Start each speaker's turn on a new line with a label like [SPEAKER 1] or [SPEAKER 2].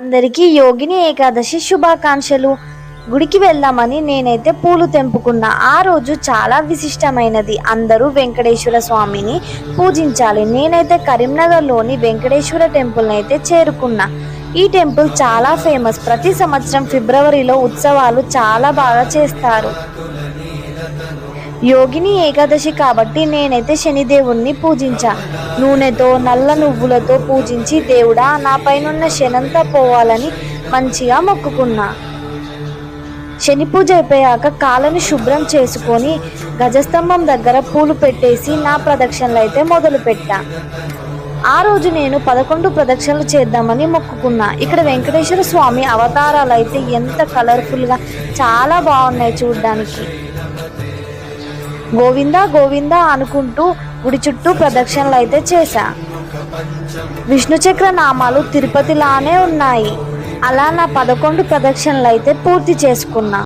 [SPEAKER 1] అందరికీ యోగిని ఏకాదశి శుభాకాంక్షలు. గుడికి వెళ్దామని నేనైతే పూలు తెంపుకున్నా. ఆ రోజు చాలా విశిష్టమైనది. అందరూ వెంకటేశ్వర స్వామిని పూజించాలి. నేనైతే కరీంనగర్లోని వెంకటేశ్వర టెంపుల్ని అయితే చేరుకున్నా. ఈ టెంపుల్ చాలా ఫేమస్. ప్రతి సంవత్సరం ఫిబ్రవరిలో ఉత్సవాలు చాలా బాగా చేస్తారు. యోగిని ఏకాదశి కాబట్టి నేనైతే శనిదేవుణ్ణి పూజించా. నూనెతో నల్ల నువ్వులతో పూజించి దేవుడా నా పైనున్న శనంతా పోవాలని మంచిగా మొక్కుకున్నా. శని పూజ అయిపోయాక కాళ్ళని శుభ్రం చేసుకొని గజస్తంభం దగ్గర పూలు పెట్టేసి నా ప్రదక్షిణలు అయితే మొదలు పెట్టా ఆ రోజు నేను పదకొండు ప్రదక్షిణలు చేద్దామని మొక్కుకున్నా. ఇక్కడ వెంకటేశ్వర స్వామి అవతారాలు అయితే ఎంత కలర్ఫుల్గా చాలా బాగున్నాయి చూడడానికి. గోవిందా గోవిందా అనుకుంటూ గుడి చుట్టూ ప్రదక్షిణలు అయితే చేశా. విష్ణు చక్ర నామాలు తిరుపతిలానే ఉన్నాయి. అలా నా పదకొండు ప్రదక్షిణలు అయితే పూర్తి చేసుకున్నా.